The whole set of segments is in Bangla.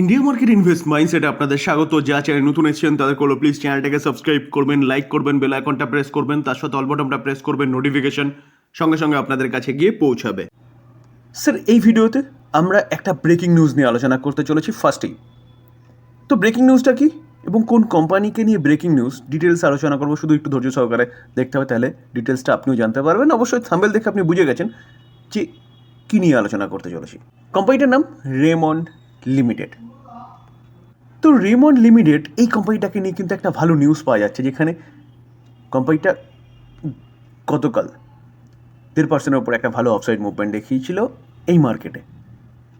ইন্ডিয়া মার্কেট ইনভেস্ট মাইন্ডসেটে আপনাদের স্বাগত। যা চ্যানেল নতুন এসেছেন, তাদের করল প্লিজ চ্যানেলটাকে সাবস্ক্রাইব করবেন লাইক করবেন বেল আইকনটা প্রেস করবেন, তার সাথে অল বটনটা প্রেস করবেন নোটিফিকেশন সঙ্গে সঙ্গে আপনাদের কাছে গিয়ে পৌঁছাবে। স্যার এই ভিডিওতে আমরা একটা ব্রেকিং নিউজ নিয়ে আলোচনা করতে চলেছি ফার্স্টেই তো ব্রেকিং নিউজটা কি এবং কোন কোম্পানিকে নিয়ে ব্রেকিং নিউজ ডিটেলস আলোচনা করব, শুধু একটু ধৈর্য সহকারে দেখতে হবে, তাহলে ডিটেলসটা আপনিও জানতে পারবেন। অবশ্যই থাম্বেল দেখে আপনি বুঝে গেছেন যে কী নিয়ে আলোচনা করতে চলেছি। কোম্পানিটার নাম রেমন্ড লিমিটেড তো রেমন্ড লিমিটেড এই কোম্পানিটাকে নিয়ে কিন্তু একটা ভালো নিউজ পাওয়া যাচ্ছে, যেখানে কোম্পানিটা গতকাল দেড় পার্সেন্টের উপর একটা ভালো অফসাইড মুভমেন্ট দেখিয়েছিল এই মার্কেটে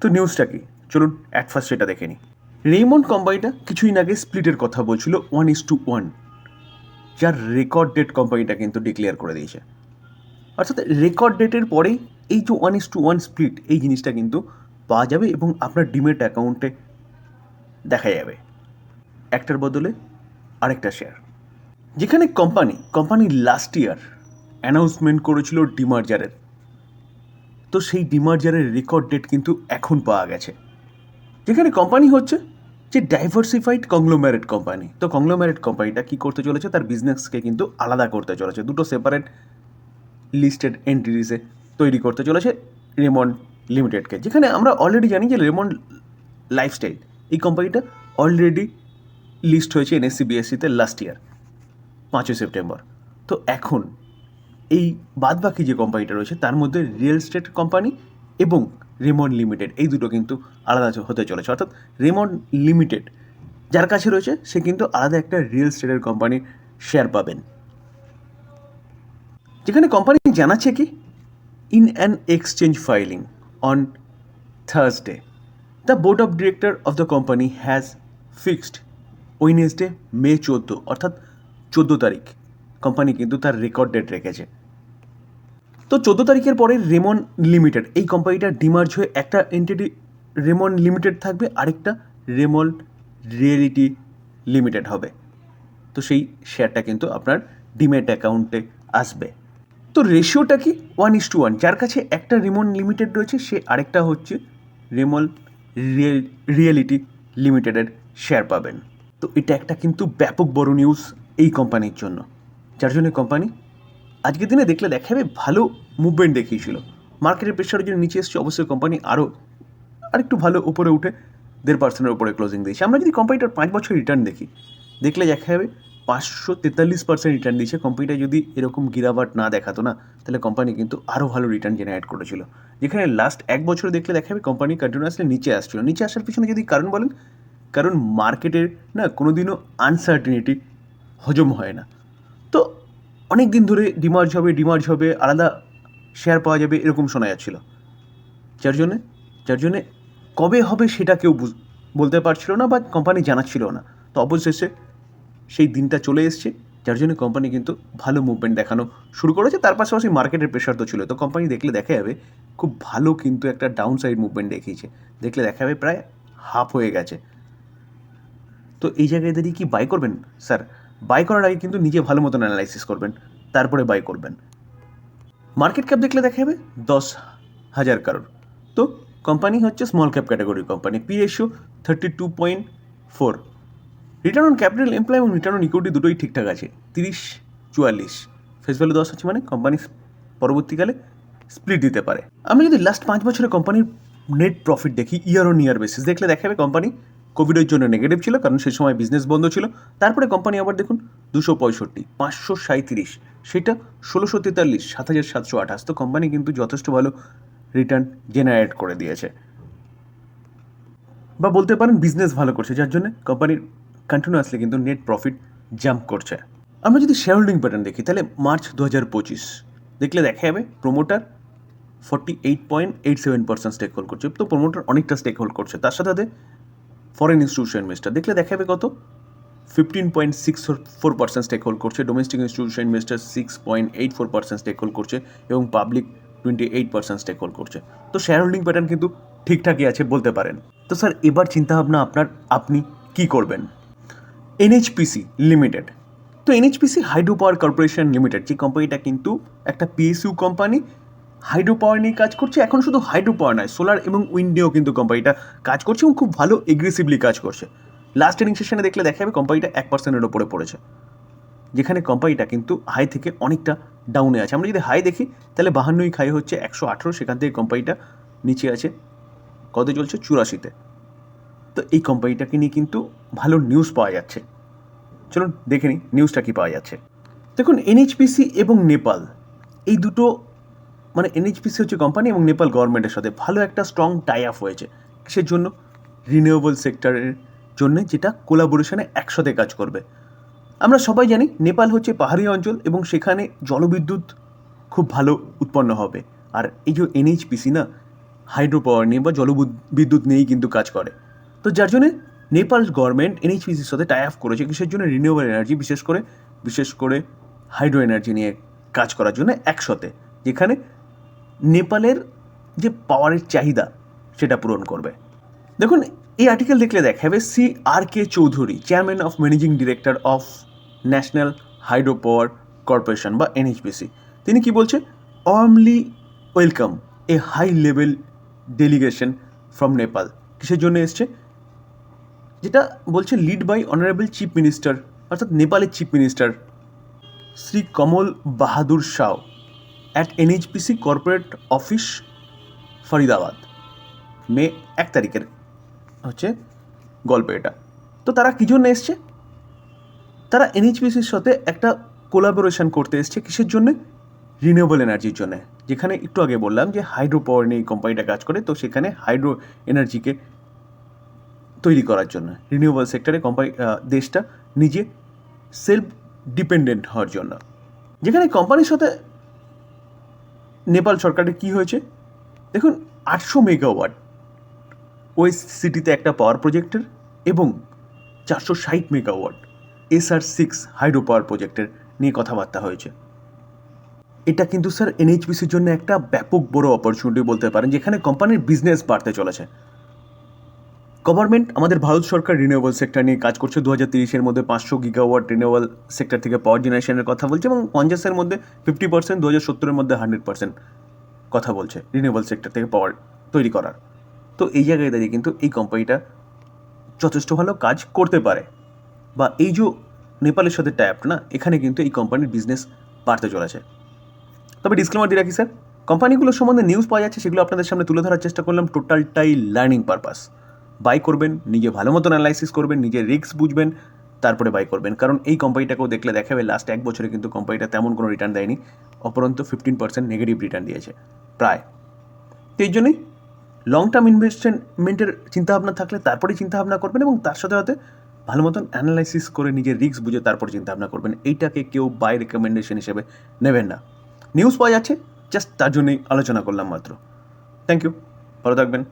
তো নিউজটা কি? চলুন অ্যাট ফার্স্ট সেটা দেখে নিই। রেমন্ড কোম্পানিটা কিছুদিন আগে স্প্লিটের কথা বলছিল ওয়ান ইস টু ওয়ান যার রেকর্ড ডেট কোম্পানিটা কিন্তু ডিক্লেয়ার করে দিয়েছে। অর্থাৎ রেকর্ড ডেটের পরেই এই যে one is to one split এই জিনিসটা কিন্তু পাওয়া যাবে এবং আপনার ডিমেট অ্যাকাউন্টে দেখা যাবে। একটার বদলে আরেকটা শেয়ার যেখানে company company last year announcement করেছিল ডিমার্জারের তো সেই ডিমার্জারের রেকর্ড ডেট কিন্তু এখন পাওয়া গেছে। যেখানে কোম্পানি হচ্ছে যে ডাইভার্সিফাইড কংগ্লোম্যারেট কোম্পানি তো কংগ্লোম্যারেট কোম্পানিটা কী করতে চলেছে? তার বিজনেসকে কিন্তু আলাদা করতে চলেছে। দুটো সেপারেট লিস্টেড এন্টিটিসে তৈরি করতে চলেছে। রেমন্ড লিমিটেডকে, যেখানে আমরা অলরেডি জানি যে রেমন্ড লাইফস্টাইল, এই কোম্পানিটা অলরেডি লিস্ট হয়েছে এনএসসি বিএসসিতে লাস্ট ইয়ার পাঁচই সেপ্টেম্বর। তো এখন এই বাদবাকি যে কোম্পানিটা রয়েছে, তার মধ্যে রিয়েল এস্টেট কোম্পানি এবং রেমন্ড লিমিটেড, এই দুটো কিন্তু আলাদা হতে চলেছে। অর্থাৎ রেমন্ড লিমিটেড, যার কাছে রয়েছে, সে কিন্তু আলাদা একটা রিয়েল এস্টেটের কোম্পানির শেয়ার পাবেন। যেখানে কোম্পানি জানাচ্ছে কি? In an exchange filing on Thursday the board of director of the company has fixed Wednesday May চোদ্দ, অর্থাৎ চোদ্দ তারিখ। কোম্পানি কিন্তু তার রেকর্ড ডেট রেখেছে। তো চোদ্দ তারিখের পরে রেমন লিমিটেড এই কোম্পানিটা ডিমার্জ হয়ে একটা এন্টিটি রেমন লিমিটেড থাকবে, আরেকটা রেমন রিয়েলিটি লিমিটেড হবে। তো সেই শেয়ারটা কিন্তু আপনার ডিমেট অ্যাকাউন্টে আসবে। তো রেশিওটা কি? ওয়ান ইস টু ওয়ান যার কাছে একটা রেমন লিমিটেড রয়েছে, সে আরেকটা হচ্ছে রেমল রিয়েল রিয়েলিটি লিমিটেডের শেয়ার পাবেন। তো এটা একটা কিন্তু ব্যাপক বড় নিউজ এই কোম্পানির জন্য। যার জন্য কোম্পানি আজকের দিনে দেখলে দেখা যাবে ভালো মুভমেন্ট দেখিয়েছিল। মার্কেটের প্রেশারের জন্য নিচে এসছে, অবশ্যই কোম্পানি আরও আরেকটু ভালো উপরে উঠে দেড় পার্সেন্টের উপরে ক্লোজিং দিয়েছে। আমরা যদি কোম্পানিটার পাঁচ বছর রিটার্ন দেখি, দেখলে দেখা যাবে পাঁচশো তেতাল্লিশ পার্সেন্ট রিটার্ন দিয়েছে। কোম্পানিটা যদি এরকম গিরাবাট না দেখাতো না, তাহলে কোম্পানি কিন্তু আরও ভালো রিটার্ন জেনারেট করেছিল। যেখানে লাস্ট এক বছর দেখলে দেখা যাবে কোম্পানি কন্টিনিউয়াসলি নিচে আসছিল। নিচে আসার পিছনে যদি কারণ বলেন, কারণ মার্কেটের না কোনো দিনও আনসার্টিনিটি হজম হয় না। তো অনেক দিন ধরে ডিমার্জ হবে ডিমার্জ হবে, আলাদা শেয়ার পাওয়া যাবে, এরকম শোনা যাচ্ছিল। যার জন্যে যার জন্যে কবে হবে সেটা কেউ বলতে পারছিল না বা কোম্পানি জানাচ্ছিল না। তো অবশেষে সেই দিনটা চলে এসছে, যার জন্য কোম্পানি কিন্তু ভালো মুভমেন্ট দেখানো শুরু করেছে। তার পাশাপাশি মার্কেটের প্রেশার তো ছিল তো কোম্পানি দেখলে দেখা যাবে খুব ভালো কিন্তু একটা ডাউন সাইড মুভমেন্ট দেখিয়েছে। দেখলে দেখা যাবে প্রায় হাফ হয়ে গেছে। তো এই জায়গায় দাঁড়িয়ে কি বাই করবেন? স্যার বাই করার আগে কিন্তু নিজে ভালো মতন অ্যানালাইসিস করবেন, তারপরে বাই করবেন। মার্কেট ক্যাপ দেখলে দেখা যাবে দশ হাজার কারোর তো কোম্পানি হচ্ছে small cap category company P ratio thirty two point four return on capital employ এবং রিটার্ন অন ইকুইটি দুটোই ঠিকঠাক আছে। তিরিশ, চুয়াল্লিশ। ফেস ভ্যালু দশ আছে মানে কোম্পানি পরবর্তীকালে স্প্লিট দিতে পারে। আমি যদি লাস্ট পাঁচ বছরে কোম্পানির নেট প্রফিট দেখি ইয়ার অন ইয়ার বেসিস দেখলে দেখা যাবে কোম্পানি কোভিডের জন্য নেগেটিভ ছিল, কারণ সেই সময় বিজনেস বন্ধ ছিল। তারপরে কোম্পানি আবার দেখুন দুশো পঁয়ষট্টি, পাঁচশো সাঁত্রিশ সেটা ষোলোশো তেতাল্লিশ, সাত হাজার সাতশো আঠাশ। তো কোম্পানি কিন্তু যথেষ্ট ভালো রিটার্ন জেনারেট করে দিয়েছে। বা বলতে পারেন বিজনেস ভালো করছে, যার জন্য কোম্পানির কন্টিনিউয়াসলি কিন্তু নেট প্রফিট জাম্প করছে। আমরা যদি শেয়ার হোল্ডিং প্যাটার্ন দেখি, তাহলে মার্চ দু হাজার পঁচিশ, দেখলে দেখা যাবে promoter forty eight point eight seven percent stake hold করছে। তো প্রোমোটার অনেকটা স্টেক হোল্ড করছে। তার সাথে সাথে ফরেন ইনস্টিটিউশন ইনভেস্টার দেখলে দেখা যাবে কত? Fifteen point six four percent stake hold করছে। Domestic institution investor six point eight four percent stake hold করছে এবং public twenty eight percent stake hold করছে। তো শেয়ার হোল্ডিং প্যাটার্ন কিন্তু ঠিকঠাকই আছে বলতে পারেন। তো স্যার এবার চিন্তাভাবনা আপনার, আপনি কি করবেন? এনএইচপিসি লিমিটেড তো NHPC hydro power corporation limited যে কোম্পানিটা কিন্তু একটা পিএসইউ কোম্পানি হাইড্রো পাওয়ার নিয়ে কাজ করছে। এখন শুধু হাইড্রো পাওয়ার নয় সোলার এবং উইন্ড নিয়েও কিন্তু কোম্পানিটা কাজ করছে এবং খুব ভালো এগ্রেসিভলি কাজ করছে। লাস্ট ট্রেনিং সেশনে দেখলে দেখা যাবে কোম্পানিটা এক পার্সেন্টের ওপরে পড়েছে। যেখানে কোম্পানিটা কিন্তু হাই থেকে অনেকটা ডাউনে আছে। আমরা যদি হাই দেখি, তাহলে বাহান্নই খাই হচ্ছে, একশো আঠেরো, সেখান থেকে কোম্পানিটা নিচে আছে। কত চলছে? চুরাশিতে। তো এই কোম্পানিটাকে নিয়ে কিন্তু ভালো নিউজ পাওয়া যাচ্ছে। চলুন দেখে নিই নিউজটা কী পাওয়া যাচ্ছে। দেখুন এনএইচপিসি এবং নেপাল, এই দুটো মানে এনএইচপিসি হচ্ছে কোম্পানি এবং নেপাল গভর্নমেন্টের সাথে ভালো একটা স্ট্রং টাই আপ হয়েছে। কিসের জন্য? রিনিউয়েবল সেক্টরের জন্য, যেটা কোলাবোরেশনে একসাথে কাজ করবে। আমরা সবাই জানি নেপাল হচ্ছে পাহাড়ি অঞ্চল এবং সেখানে জলবিদ্যুৎ খুব ভালো উৎপন্ন হবে। আর এই যে এনএইচপিসি না হাইড্রো পাওয়ার নিয়ে বা জলবিদ্যুৎ নিয়েই কিন্তু কাজ করে। তো যার জন্যে নেপাল গভর্নমেন্ট এনএইচপিসির সাথে টাই আপ করেছে কিসের জন্য? রিনিউয়েবল এনার্জি বিশেষ করে বিশেষ করে হাইড্রো এনার্জি নিয়ে কাজ করার জন্য একসাথে, যেখানে নেপালের যে পাওয়ারের চাহিদা, সেটা পূরণ করবে। দেখুন, এই আর্টিকেল দেখলে দেখাবে C R K Chowdhury chairman of managing director of national hydro power corporation বা এনএইচপিসি তিনি কি বলছে? Warmly welcome a high level delegation from Nepal কিসের জন্য এসছে? যেটা বলছে lead by honourable chief minister অর্থাৎ নেপালের chief minister Shri Kamal Bahadur Shah at NHPC corporate office Faridabad. May এক তারিখের হচ্ছে গল্প এটা। তো তারা কী জন্য এসছে? তারা এনএইচপিসির সাথে একটা কোলাবোরেশন করতে এসছে কিসের জন্য? রিনিউয়েবল এনার্জির জন্য। যেখানে একটু আগে বললাম যে হাইড্রো পাওয়ার নিয়ে কোম্পানিটা কাজ করে, তো সেখানে হাইড্রো এনার্জিকে তৈরি করার জন্য। রিনিউয়েবল সেক্টরে কোম্পানি দেশটা নিজে সেলফ ডিপেন্ডেন্ট হওয়ার জন্য। যেখানে কোম্পানির সাথে নেপাল সরকারের কি হয়েছে? দেখুন, আটশো মেগাওয়াট ওই সিটিতে একটা পাওয়ার প্রজেক্টের এবং চারশো ষাট megawatt SR six hydro power প্রজেক্টের নিয়ে কথাবার্তা হয়েছে। এটা কিন্তু স্যার এনএইচপিসির জন্য একটা ব্যাপক বড় অপরচুনিটি বলতে পারেন, যেখানে কোম্পানির বিজনেস বাড়তে চলেছে। গভর্নমেন্ট আমাদের ভারত সরকার রিনিউয়েবল সেক্টর নিয়ে কাজ করছে। দু হাজার তিরিশের মধ্যে পাঁচশো গিগাওয়াট রিনিউয়েবল সেক্টর থেকে পাওয়ার জেনারেশনের কথা বলছে এবং পঞ্চাশের মধ্যে ফিফটি পার্সেন্ট দু হাজার সত্তরের মধ্যে হান্ড্রেড পার্সেন্ট কথা বলছে রিনিউয়েবল সেক্টর থেকে পাওয়ার তৈরি করার। তো এই জায়গায় দাঁড়িয়ে কিন্তু এই কোম্পানিটা যথেষ্ট ভালো কাজ করতে পারে। বা এই যে নেপালের সাথে ট্যাপ না, এখানে কিন্তু এই কোম্পানির বিজনেস বাড়তে চলেছে। তবে ডিসক্লেমার দিয়ে রাখি স্যার কোম্পানিগুলোর সম্বন্ধে নিউজ পাওয়া যাচ্ছে, সেগুলো আপনাদের সামনে তুলে ধরার চেষ্টা করলাম টোটালটাই লার্নিং পারপাস বাই করবেন, নিজে ভালো মতন অ্যানালাইসিস করবেন নিজের রিস্ক বুঝবেন, তারপরে বাই করবেন। কারণ এই কোম্পানিটাকেও দেখলে দেখাবে লাস্ট এক বছরে কিন্তু কোম্পানিটা তেমন কোনো রিটার্ন দেয়নি। অপরন্ত ফিফটিন পার্সেন্ট নেগেটিভ রিটার্ন দিয়েছে, প্রায়। তো এই জন্যই লং টার্ম ইনভেস্টমেন্টের চিন্তাভাবনা থাকলে তারপরেই চিন্তাভাবনা করবেন এবং তার সাথে সাথে ভালো মতন অ্যানালাইসিস করে নিজের রিস্ক বুঝে তারপর চিন্তাভাবনা করবেন। এইটাকে কেউ বাই রেকমেন্ডেশন হিসেবে নেবেন না। নিউজ পাওয়া যাচ্ছে জাস্ট তার জন্যই আলোচনা করলাম মাত্র। থ্যাংক ইউ ভালো থাকবেন।